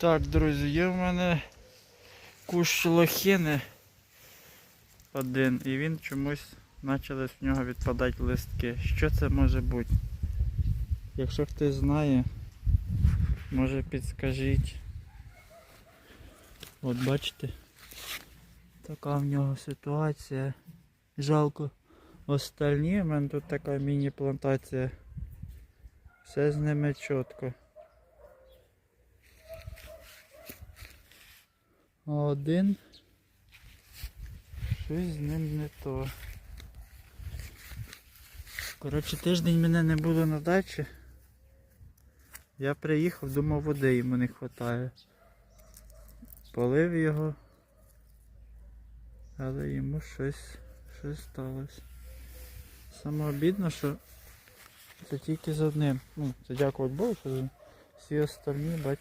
Так, друзі, є в мене кущ лохини один, і він чомусь почали з нього відпадати листки. Що це може бути? Якщо хтось знає, може підскажіть. От бачите, така в нього ситуація. Жалко остальні, в мене тут така міні-плантація. Все з ними чітко. Один щось з ним не то. Коротше, тиждень мене не було на дачі. Я приїхав, думав, води йому не вистачає. Полив його. Але йому щось, щось сталося. Саме обідно, що це тільки з одним. Ну, це дякувати Богу, що всі остальні, бачите.